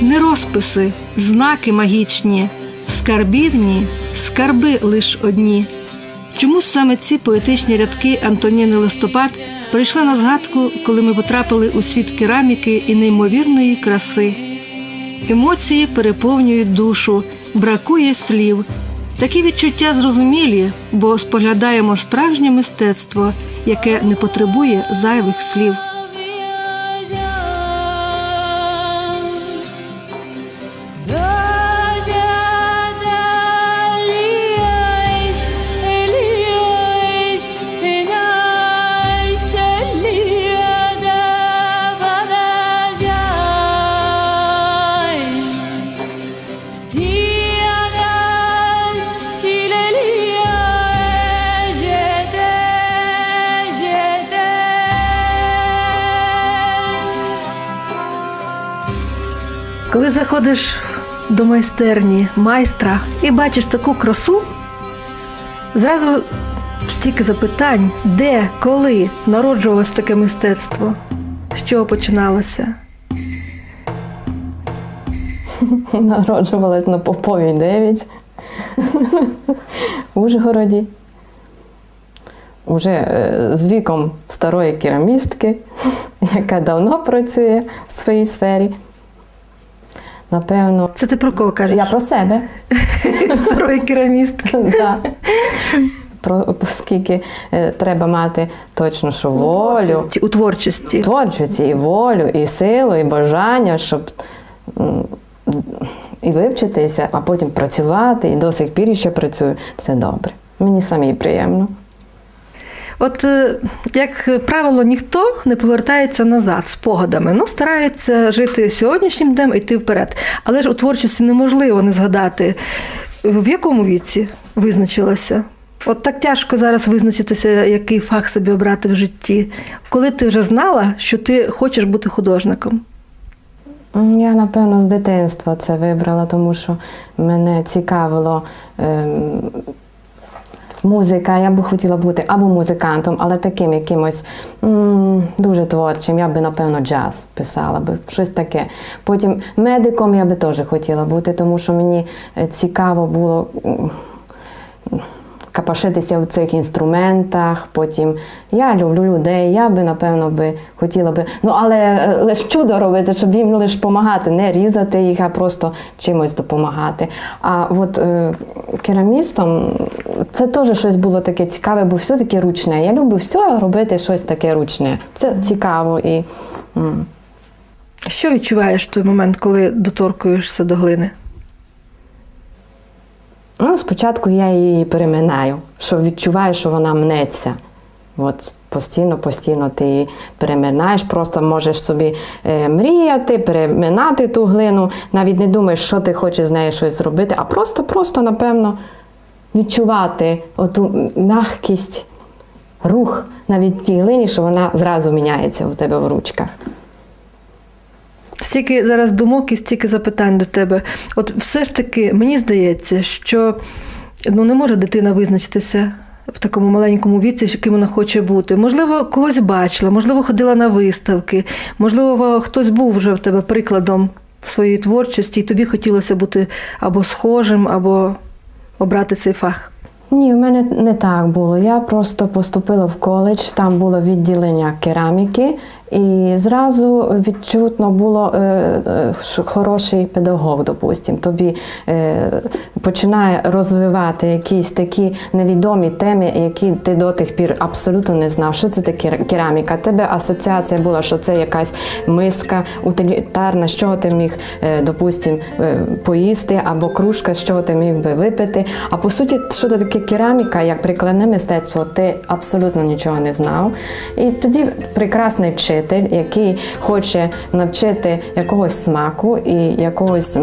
Не розписи, знаки магічні, в скарбівні скарби лиш одні. Чому саме ці поетичні рядки Антоніни Листопад прийшли на згадку, коли ми потрапили у світ кераміки і неймовірної краси? Емоції переповнюють душу, бракує слів. Такі відчуття зрозумілі, бо споглядаємо справжнє мистецтво, яке не потребує зайвих слів. Коли заходиш до майстерні майстра і бачиш таку красу, зразу стільки запитань, де, коли народжувалось таке мистецтво, з чого починалося. Народжувалась на Поповій 9 в Ужгороді. Уже е, з віком старої керамістки, яка давно працює в своїй сфері. Напевно, Це ти про кого кажеш? я про себе. старої керамістки. Про скільки е, треба мати точно що волю, У творчості. творчості і волю, і силу, і бажання, щоб і вивчитися, а потім працювати, і до сих пір ще працюю. Це добре. Мені самій приємно. От, е, як правило, ніхто не повертається назад спогадами. Ну, старається жити сьогоднішнім днем і йти вперед. Але ж у творчості неможливо не згадати, в якому віці визначилася. От так тяжко зараз визначитися, який фах собі обрати в житті. Коли ти вже знала, що ти хочеш бути художником. Я, напевно, з дитинства це вибрала, тому що мене цікавило. Музика, я би хотіла бути або музикантом, але таким якимось м, дуже творчим. Я би, напевно, джаз писала би, щось таке. Потім медиком я би теж хотіла бути, тому що мені е, цікаво було капашитися в цих інструментах. Потім я люблю людей, я би, напевно, би хотіла би. Ну, але е, лише чудо робити, щоб їм лише допомагати, не різати їх, а просто чимось допомагати. А от е, керамістом це теж щось було таке цікаве, бо все таке ручне. Я люблю все робити щось таке ручне. Це цікаво і. м. Що відчуваєш в той момент, коли доторкуєшся до глини? Ну, спочатку я її переминаю, що відчуваю, що вона мнеться. От постійно, постійно ти її переминаєш, просто можеш собі е, мріяти, переминати ту глину, навіть не думаєш, що ти хочеш з нею щось зробити, а просто-просто, напевно, відчувати оту м'якість, рух навіть тій глині, що вона зразу міняється у тебе в ручках. Стільки зараз думок і стільки запитань до тебе. От все ж таки, мені здається, що ну, не може дитина визначитися в такому маленькому віці, яким вона хоче бути. Можливо, когось бачила, можливо, ходила на виставки, можливо, хтось був вже в тебе прикладом своєї творчості, і тобі хотілося бути або схожим, або обрати цей фах. Ні, в мене не так було. Я просто поступила в коледж, там було відділення кераміки, і зразу відчутно було е, е, що хороший педагог, допустим. Тобі е, починає розвивати якісь такі невідомі теми, які ти до тих пір абсолютно не знав. Що це таке кераміка? Тебе асоціація була, що це якась миска утилітарна, з чого ти міг, допустим, поїсти, або кружка, з чого ти міг би випити. А по суті, що це таке кераміка, як прикладне мистецтво, ти абсолютно нічого не знав. І тоді прекрасний вчитель вчитель, який хоче навчити якогось смаку і якогось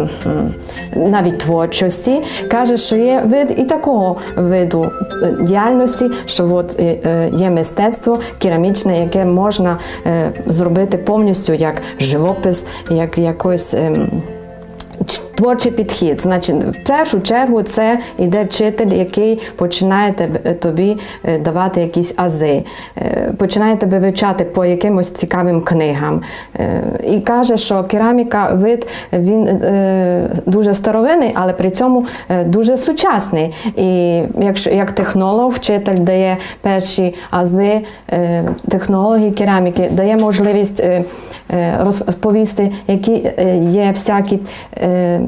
навіть творчості, каже, що є вид і такого виду е, діяльності, що от е, е, є мистецтво керамічне, яке можна зробити повністю як живопис, як якось. Творчий підхід, значить, в першу чергу це йде вчитель, який починає тобі е, давати якісь ази, е, починає тебе вивчати по якимось цікавим книгам. Е, І каже, що кераміка вид він е, дуже старовинний, але при цьому е, дуже сучасний. І якщо як технолог, вчитель дає перші ази е, технології кераміки, дає можливість. е, е, розповісти, які е, є всякі е,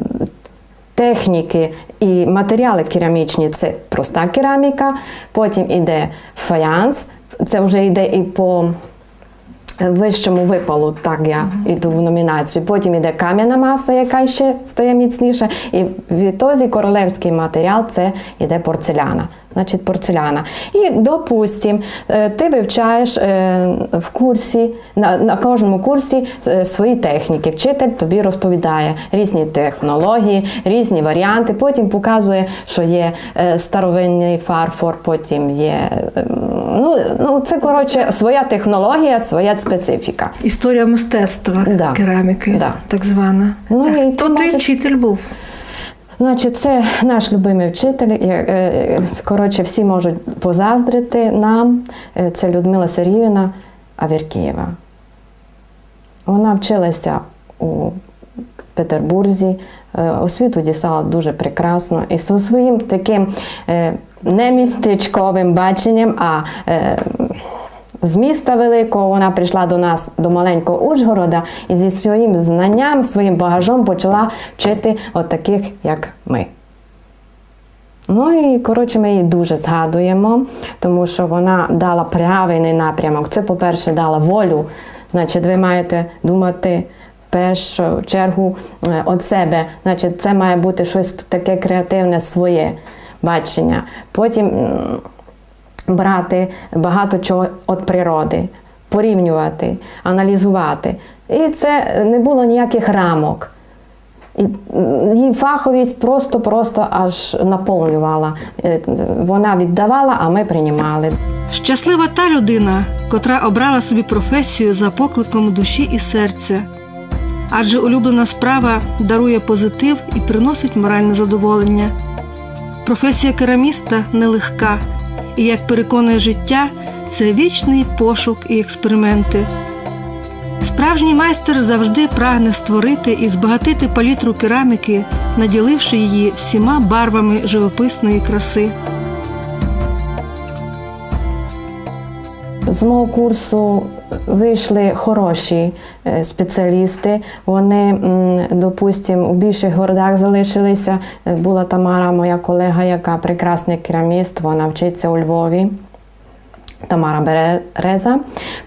техніки і матеріали керамічні. Це проста кераміка, потім іде фаянс, це вже йде і по вищому випалу, так я йду в номінацію. Потім йде кам'яна маса, яка ще стає міцніша. І відтоді королевський матеріал це йде порцеляна. Значить, порцеляна. І, допустим, е, ти вивчаєш е, в курсі, на, на кожному курсі е, свої техніки. Вчитель тобі розповідає різні технології, різні варіанти. Потім показує, що є старовинний фарфор, потім є. Ну, ну це коротше своя технологія, своя специфіка. Історія мистецтва Да. кераміки, Да. так звана. Ну, А і Хто ти можеш- вчитель був? Значить, це наш любимий вчитель. е, Коротше, всі можуть позаздрити нам. Е, Це Людмила Сергіївна Авіркієва. Вона вчилася у Петербурзі, е, освіту дістала дуже прекрасно і зі своїм таким не містечковим баченням, а з міста великого вона прийшла до нас до маленького Ужгорода і зі своїм знанням, своїм багажом почала вчити от таких, як ми. Ну і коротше, ми її дуже згадуємо, тому що вона дала правильний напрямок. Це, по-перше, дала волю. Значить, ви маєте думати в першу чергу е, від себе. Значить, це має бути щось таке креативне своє бачення. Потім брати багато чого від природи, порівнювати, аналізувати. І це не було ніяких рамок. І її фаховість просто-просто аж наповнювала. Е, Вона віддавала, а ми приймали. Щаслива та людина, котра обрала собі професію за покликом душі і серця. Адже улюблена справа дарує позитив і приносить моральне задоволення. Професія кераміста нелегка, і, як переконує життя, це вічний пошук і експерименти. Справжній майстер завжди прагне створити і збагатити палітру кераміки, наділивши її всіма барвами живописної краси. З мого курсу вийшли хороші е, спеціалісти. Вони, м, допустим, у більших городах залишилися. Е, Була Тамара, моя колега, яка прекрасний кераміст, вона вчиться у Львові. Тамара Береза,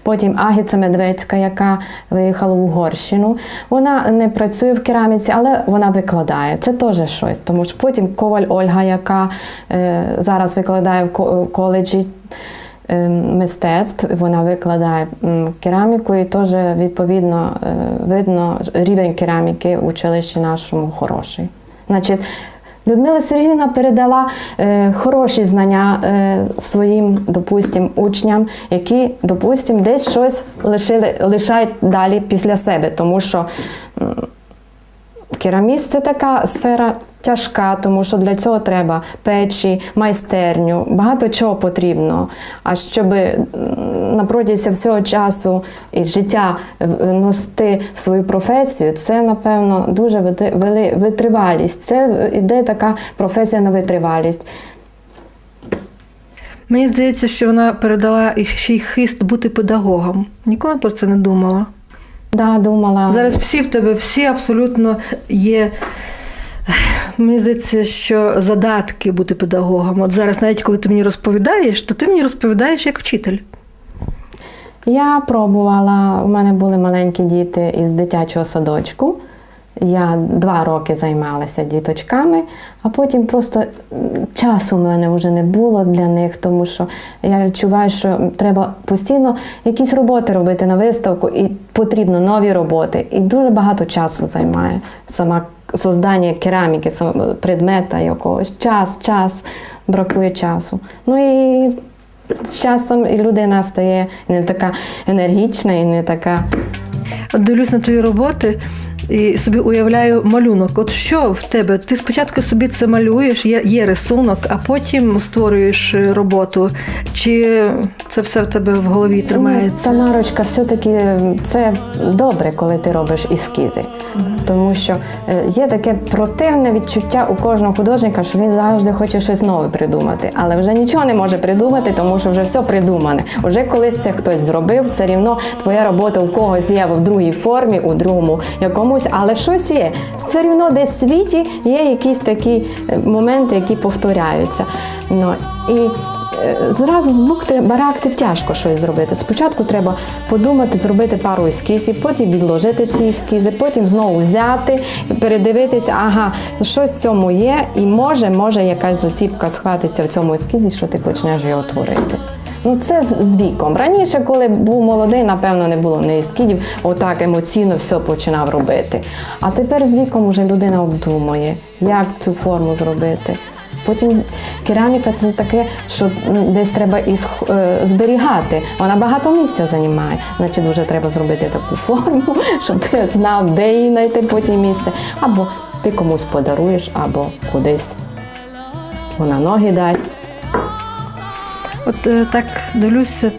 потім Агіця Медведська, яка виїхала в Угорщину. Вона не працює в кераміці, але вона викладає. Це теж щось. Тому що потім Коваль Ольга, яка е, зараз викладає в коледжі мистецтв, вона викладає кераміку і теж відповідно е, видно рівень кераміки в училищі нашому хороший. Значить, Людмила Сергіївна передала е, хороші знання е, своїм, допустим, учням, які, допустим, десь щось лишили, лишають далі після себе, тому що м, кераміст це така сфера тяжка, тому що для цього треба печі, майстерню, багато чого потрібно. А щоб на протязі всього часу і життя в- носити свою професію, це, напевно, дуже витривалість. Це іде така професія на витривалість. Мені здається, що вона передала ще й хист бути педагогом. Ніколи про це не думала. Да, думала. Зараз всі в тебе, всі абсолютно є. Мені здається, що задатки бути педагогом. От зараз, навіть коли ти мені розповідаєш, то ти мені розповідаєш як вчитель. Я пробувала, у мене були маленькі діти із дитячого садочку. Я два роки займалася діточками, а потім просто часу в мене вже не було для них, тому що я відчуваю, що треба постійно якісь роботи робити на виставку, і потрібно нові роботи. І дуже багато часу займає сама создання кераміки, предмета якогось. Час, час, бракує часу. Ну і з часом і людина стає не така енергічна і не така. Дивлюсь на твої роботи і собі уявляю малюнок. От що в тебе? Ти спочатку собі це малюєш, є, є рисунок, а потім створюєш е, роботу. Чи це все в тебе в голові тримається? Тамарочка, все-таки це добре, коли ти робиш ескізи. Тому що е, є таке противне відчуття у кожного художника, що він завжди хоче щось нове придумати, але вже нічого не може придумати, тому що вже все придумане. Уже колись це хтось зробив, все рівно твоя робота у когось є в другій формі, у другому якомусь, але щось є. Все рівно десь в світі є якісь такі е, моменти, які повторяються. Ну, і Е, Зразу в бухти баракти тяжко щось зробити. Спочатку треба подумати, зробити пару ескізів, потім відложити ці ескізи, потім знову взяти, передивитися, ага, щось в цьому є, і може, може якась заціпка схватиться в цьому ескізі, що ти почнеш його творити. Ну це з- віком. Раніше, коли був молодий, напевно, не було не ескідів, отак емоційно все починав робити. А тепер з віком вже людина обдумує, як цю форму зробити. Потім кераміка це таке, що десь треба і е, зберігати. Вона багато місця займає. Значить, вже треба зробити таку форму, щоб ти знав, де її знайти потім місце. Або ти комусь подаруєш, або кудись вона ноги дасть. От е, так дивлюся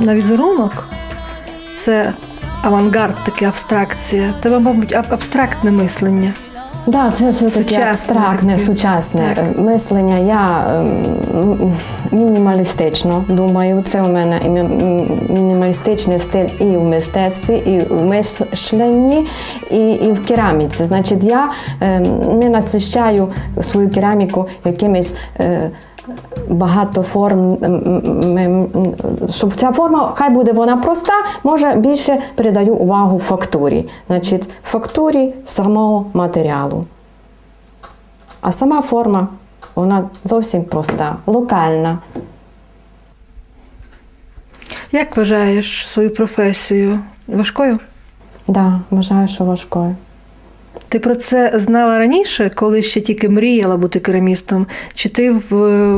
на візерунок. Це авангард, таке абстракція. Тебе, мабуть, аб- абстрактне мислення. Да, це все таке Сучасне абстрактне, таке. сучасне Так. е, мислення. Я ем, мінімалістично думаю. Це у мене мінімалістичний стиль і в мистецтві, і в мисленні, і, і в кераміці. Значить, я ем, не насищаю свою кераміку якимись. Багато форм, щоб ця форма, хай буде вона проста, може більше передаю увагу фактурі. Значить, фактурі самого матеріалу. А сама форма, вона зовсім проста, локальна. Як вважаєш свою професію? Важкою? Да, вважаю, що важкою. Ти про це знала раніше, коли ще тільки мріяла бути керамістом? Чи ти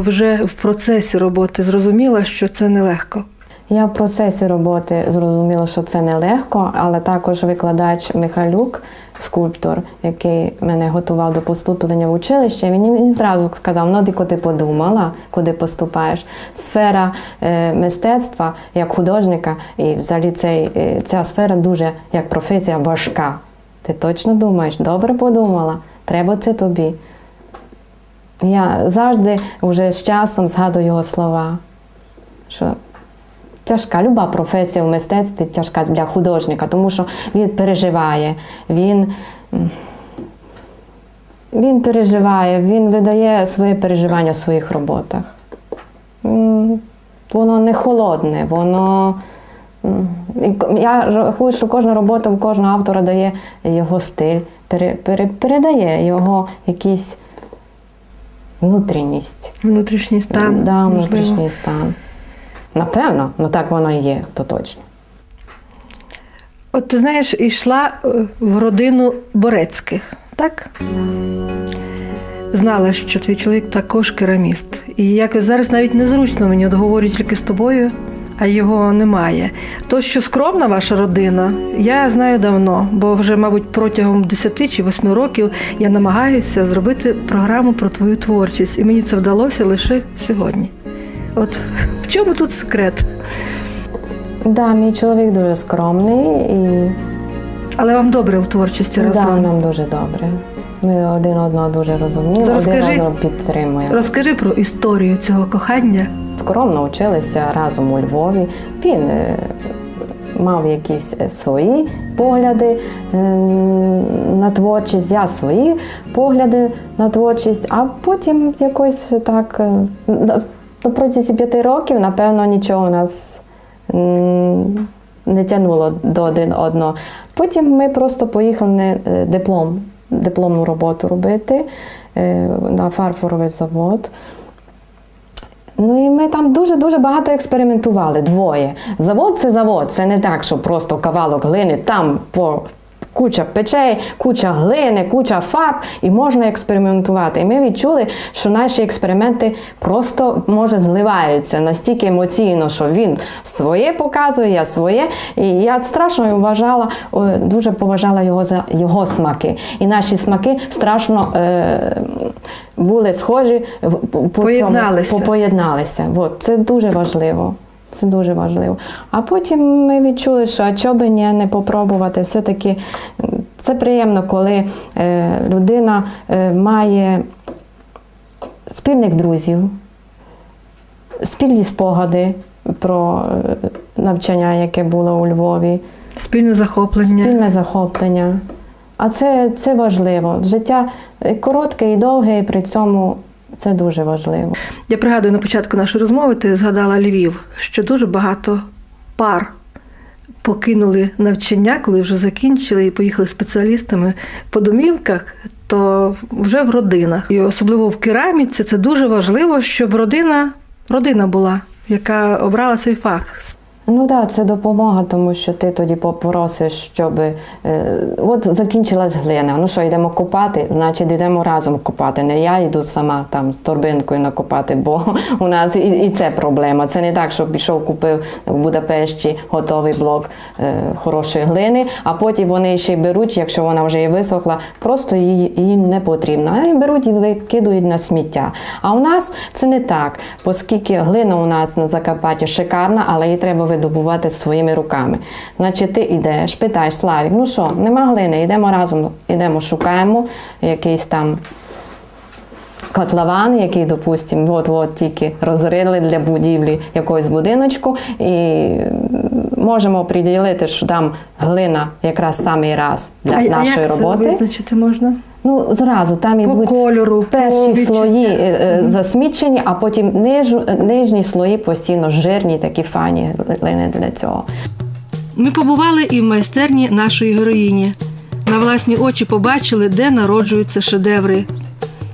вже в процесі роботи зрозуміла, що це нелегко? Я в процесі роботи зрозуміла, що це нелегко, але також викладач Михайлюк, скульптор, який мене готував до поступлення в училище, він мені зразу сказав: ну, дико ти подумала, куди поступаєш. Сфера е, мистецтва як художника, і взагалі цей, е, ця сфера дуже як професія важка. Ти точно думаєш, добре подумала, треба це тобі. Я завжди вже з часом згадую його слова, що тяжка люба професія в мистецтві тяжка для художника, тому що він переживає, він, він переживає, він видає своє переживання в своїх роботах. Воно не холодне, воно. Я рахую, що кожна робота у кожного автора дає його стиль, пере, пере, передає його якийсь внутрішність. Внутрішній стан? Да, можливо. стан. Напевно, ну так воно і є, то точно. От ти знаєш, йшла е, в родину Борецьких, так? Знала, що твій чоловік також кераміст. І якось зараз навіть незручно мені от говорю тільки з тобою, а його немає. То, що скромна ваша родина, я знаю давно, бо вже, мабуть, протягом 10 чи 8 років я намагаюся зробити програму про твою творчість, і мені це вдалося лише сьогодні. От в чому тут секрет? Да, мій чоловік дуже скромний і Але вам добре в творчості да, разом. нам дуже добре. Ми один одного дуже розуміємо, Зараз один одного підтримуємо. Розкажи про історію цього кохання. Скромно вчилися разом у Львові. Він е, мав якісь е, свої погляди е, на творчість, я свої погляди на творчість, а потім якось так на- протязі п'яти років, напевно, нічого у нас не тягнуло до один одного. Потім ми просто поїхали диплом, дипломну роботу робити на фарфоровий завод. Ну і ми там дуже-дуже багато експериментували. Двоє. Завод це завод. Це не так, що просто кавалок глини там по. Куча печей, куча глини, куча фарб, і можна експериментувати. І ми відчули, що наші експерименти просто може зливаються настільки емоційно, що він своє показує, я своє. І я страшно вважала, дуже поважала його за його смаки. І наші смаки страшно е, були схожі по, по Поєдналися. Цьому, по- поєдналися. От, це дуже важливо. Це дуже важливо. А потім ми відчули, що а чого би ні, не попробувати. Все-таки це приємно, коли е, людина е, має спільних друзів, спільні спогади про е, навчання, яке було у Львові, Спільне захоплення. спільне захоплення. А це, це важливо. Життя коротке і довге, і при цьому це дуже важливо. Я пригадую на початку нашої розмови, ти згадала Львів, що дуже багато пар покинули навчання, коли вже закінчили і поїхали спеціалістами по домівках, то вже в родинах. І особливо в кераміці це дуже важливо, щоб родина, родина була, яка обрала цей фах. Ну так, да, це допомога, тому що ти тоді попросиш, щоб е, от закінчилась глина. Ну що, йдемо копати, значить йдемо разом копати. Не я йду сама там з торбинкою накопати, бо у нас і, і це проблема. Це не так, що пішов, купив в Будапешті готовий блок е, хорошої глини, а потім вони ще й беруть, якщо вона вже і висохла, просто її, їм не потрібно. Вони беруть і викидують на сміття. А у нас це не так, оскільки глина у нас на Закарпатті шикарна, але її треба видобувати своїми руками. Значить, ти йдеш, питаєш Славік, ну що, нема глини, йдемо разом, йдемо, шукаємо якийсь там. Котлован, який, допустимо, от-от тільки розрили для будівлі якогось будиночку, і можемо приділити, що там глина якраз самий раз для а, а нашої як роботи. це визначити можна? Ну, зразу там По ідуть кольору, перші відчуттям. слої е, е, засмічені, а потім нижу, нижні слої постійно жирні, такі фані глини для цього. Ми побували і в майстерні нашої героїні. На власні очі побачили, де народжуються шедеври.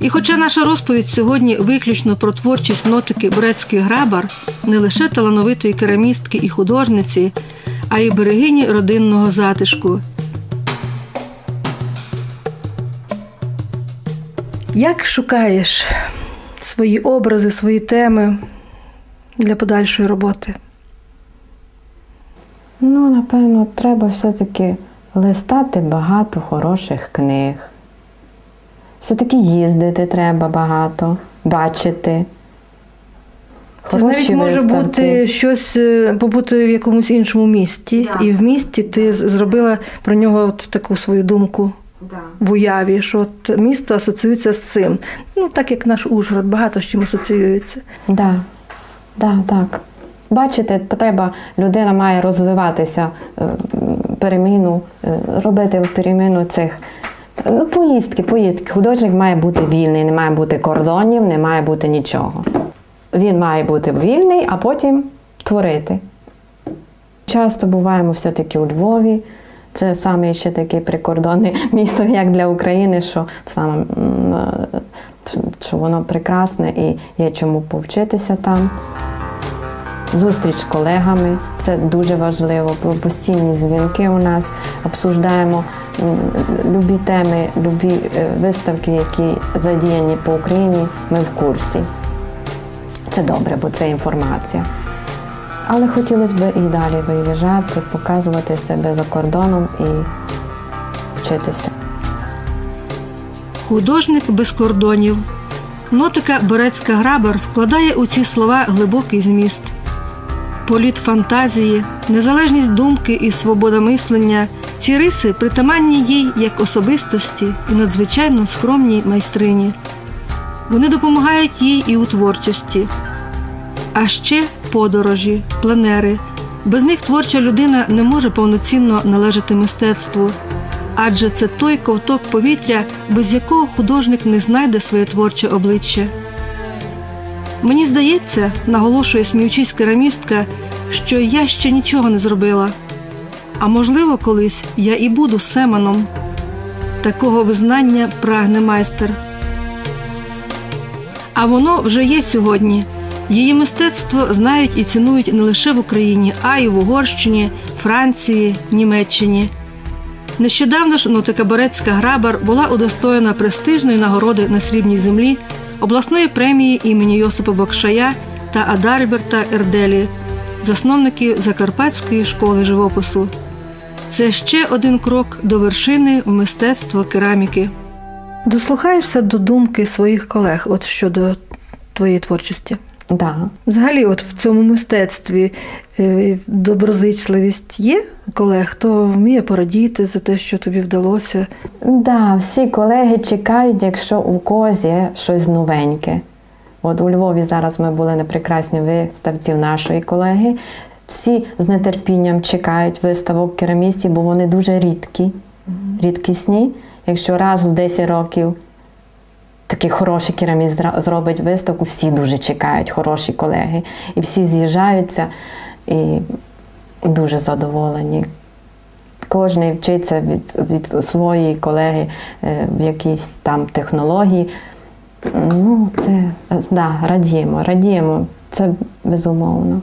І хоча наша розповідь сьогодні виключно про творчість нотики Брецький грабар, не лише талановитої керамістки і художниці, а й берегині родинного затишку. Як шукаєш свої образи, свої теми для подальшої роботи? Ну, напевно, треба все-таки листати багато хороших книг. Все-таки їздити треба багато, бачити. Це ж навіть Хороші може виставки. бути щось е, побути в якомусь іншому місті, Да. і в місті ти зробила про нього от таку свою думку в уяві, що от місто асоціюється з цим. Ну так як наш Ужгород, багато з чим асоціюється. Да, да, так. Бачите, треба, людина має розвиватися, е, переміну, е, робити переміну цих. Ну, поїздки, поїздки. Художник має бути вільний, не має бути кордонів, не має бути нічого. Він має бути вільний, а потім творити. Часто буваємо все-таки у Львові. Це саме ще таке прикордонне місто, як для України, що саме що воно прекрасне і є чому повчитися там. Зустріч з колегами це дуже важливо. Постійні дзвінки у нас обсуждаємо любі теми, любі е, виставки, які задіяні по Україні. Ми в курсі. Це добре, бо це інформація. Але хотілося б і далі виїжджати, показувати себе за кордоном і вчитися. Художник без кордонів. Нотика Борецька Грабар вкладає у ці слова глибокий зміст. Політ фантазії, незалежність думки і свобода мислення ці риси притаманні їй як особистості і надзвичайно скромній майстрині. Вони допомагають їй і у творчості. А ще подорожі, пленери. Без них творча людина не може повноцінно належати мистецтву. Адже це той ковток повітря, без якого художник не знайде своє творче обличчя. Мені здається, наголошує сміючись керамістка, що я ще нічого не зробила, А можливо, колись я і буду Семеном. Такого визнання прагне майстер. А воно вже є сьогодні. Її мистецтво знають і цінують не лише в Україні, а й в Угорщині, Франції, Німеччині. Нещодавно ж Нотикаборецька грабар була удостоєна престижної нагороди на срібній землі обласної премії імені Йосипа Бокшая та Адальберта Ерделі, засновників Закарпатської школи живопису. Це ще один крок до вершини в мистецтво кераміки. Дослухаєшся до думки своїх колег от щодо твоєї творчості. Да. Взагалі, от в цьому мистецтві е, доброзичливість є колег, хто вміє порадіти за те, що тобі вдалося. Да, всі колеги чекають, якщо у когось є щось новеньке. От у Львові зараз ми були на прекрасній виставці нашої колеги. Всі з нетерпінням чекають виставок керамістів, бо вони дуже рідкі, рідкісні. Якщо раз у 10 років такий хороший кераміст зробить виставку, всі дуже чекають, хороші колеги. І всі з'їжджаються і дуже задоволені. Кожен вчиться від, від своєї колеги е, в якійсь там технології. Ну, це е, да, радіємо, радіємо. Це безумовно.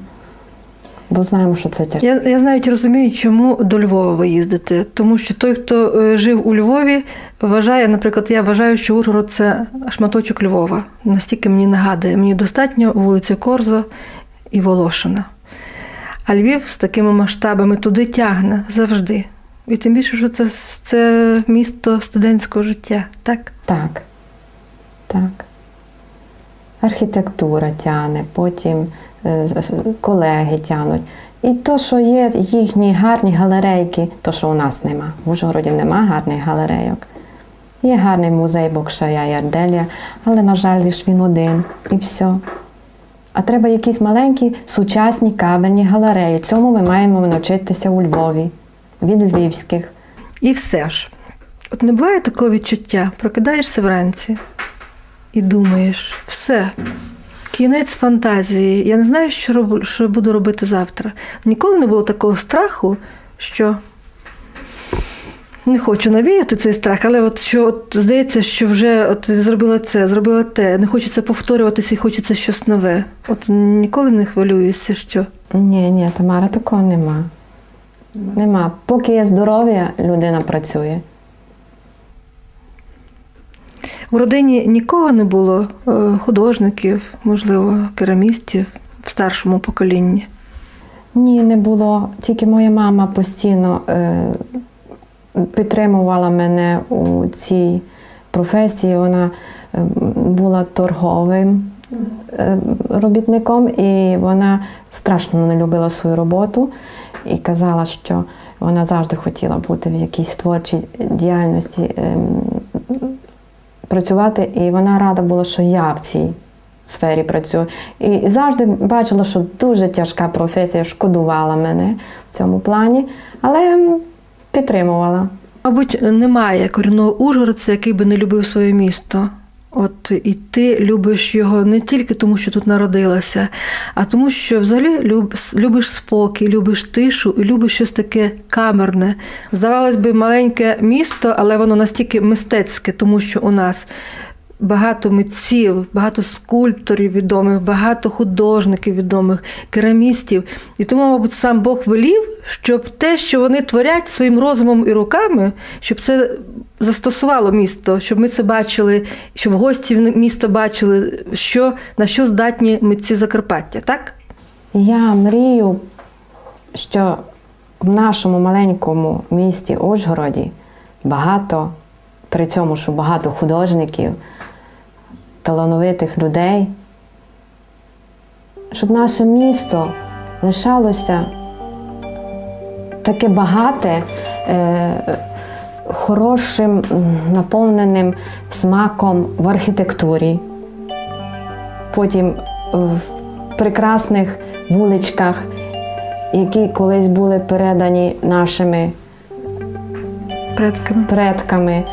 Бо знаємо, що це тяжко. Я, я навіть розумію, чому до Львова ви їздите. Тому що той, хто е, жив у Львові, вважає, наприклад, я вважаю, що Ужгород це шматочок Львова. Настільки мені нагадує, мені достатньо вулиці Корзо і Волошина. А Львів з такими масштабами туди тягне завжди. І тим більше, що це, це місто студентського життя, так? Так. Так. Архітектура тягне, потім колеги тягнуть. І то, що є їхні гарні галерейки, то, що у нас нема. В Ужгороді нема гарних галерейок. Є гарний музей Бокшая і Арделія, але, на жаль, лише він один і все. А треба якісь маленькі сучасні кабельні галереї. Цьому ми маємо навчитися у Львові від львівських. І все ж. От не буває такого відчуття, прокидаєшся вранці і думаєш, все, кінець фантазії. Я не знаю, що, роблю, що буду робити завтра. Ніколи не було такого страху, що не хочу навіяти цей страх, але от що от, здається, що вже от зробила це, зробила те, не хочеться повторюватися і хочеться щось нове. От ніколи не хвилююся, що Ні, ні, Тамара, такого нема. Нема. Поки є здоров'я, людина працює. У родині нікого не було е, художників, можливо, керамістів в старшому поколінні. Ні, не було. Тільки моя мама постійно е, підтримувала мене у цій професії. Вона е, була торговим робітником, і вона страшно не любила свою роботу і казала, що вона завжди хотіла бути в якійсь творчій діяльності. Працювати, і вона рада була, що я в цій сфері працюю. І завжди бачила, що дуже тяжка професія, шкодувала мене в цьому плані, але підтримувала. Мабуть, немає корінного ужгородця, який би не любив своє місто. От і ти любиш його не тільки тому, що тут народилася, а тому, що взагалі люб, любиш спокій, любиш тишу і любиш щось таке камерне. Здавалось би, маленьке місто, але воно настільки мистецьке, тому що у нас багато митців, багато скульпторів відомих, багато художників відомих, керамістів. І тому, мабуть, сам Бог велів, щоб те, що вони творять своїм розумом і руками, щоб це застосувало місто, щоб ми це бачили, щоб гості міста бачили, що, на що здатні митці Закарпаття, так? Я мрію, що в нашому маленькому місті Ужгороді багато, при цьому, що багато художників, талановитих людей, щоб наше місто лишалося таке багате, е, хорошим, наповненим смаком в архітектурі, потім в прекрасних вуличках, які колись були передані нашими Предками. предками.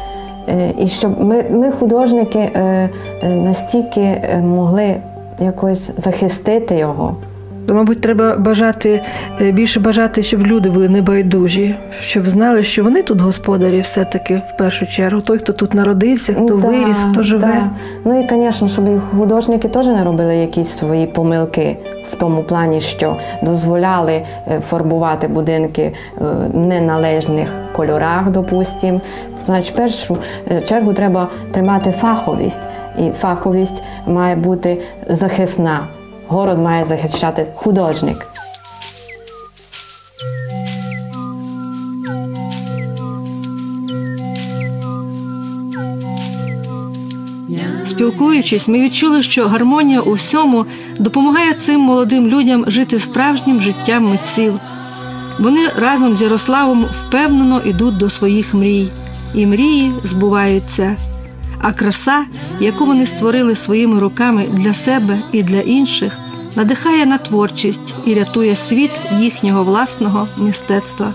Е, І щоб ми, ми художники, е, е, настільки е, могли якось захистити його, То, мабуть, треба бажати е, більше бажати, щоб люди були небайдужі, щоб знали, що вони тут господарі, все-таки в першу чергу. Той, хто тут народився, хто Да, виріс, хто живе. да. Ну і, звісно, щоб художники теж не робили якісь свої помилки в тому плані, що дозволяли е, фарбувати будинки е, в неналежних кольорах, допустим. Значить, в першу чергу треба тримати фаховість, і фаховість має бути захисна. Город має захищати художник. Спілкуючись, ми відчули, що гармонія у всьому допомагає цим молодим людям жити справжнім життям митців. Вони разом з Ярославом впевнено йдуть до своїх мрій, і мрії збуваються. А краса, яку вони створили своїми руками для себе і для інших, надихає на творчість і рятує світ їхнього власного мистецтва.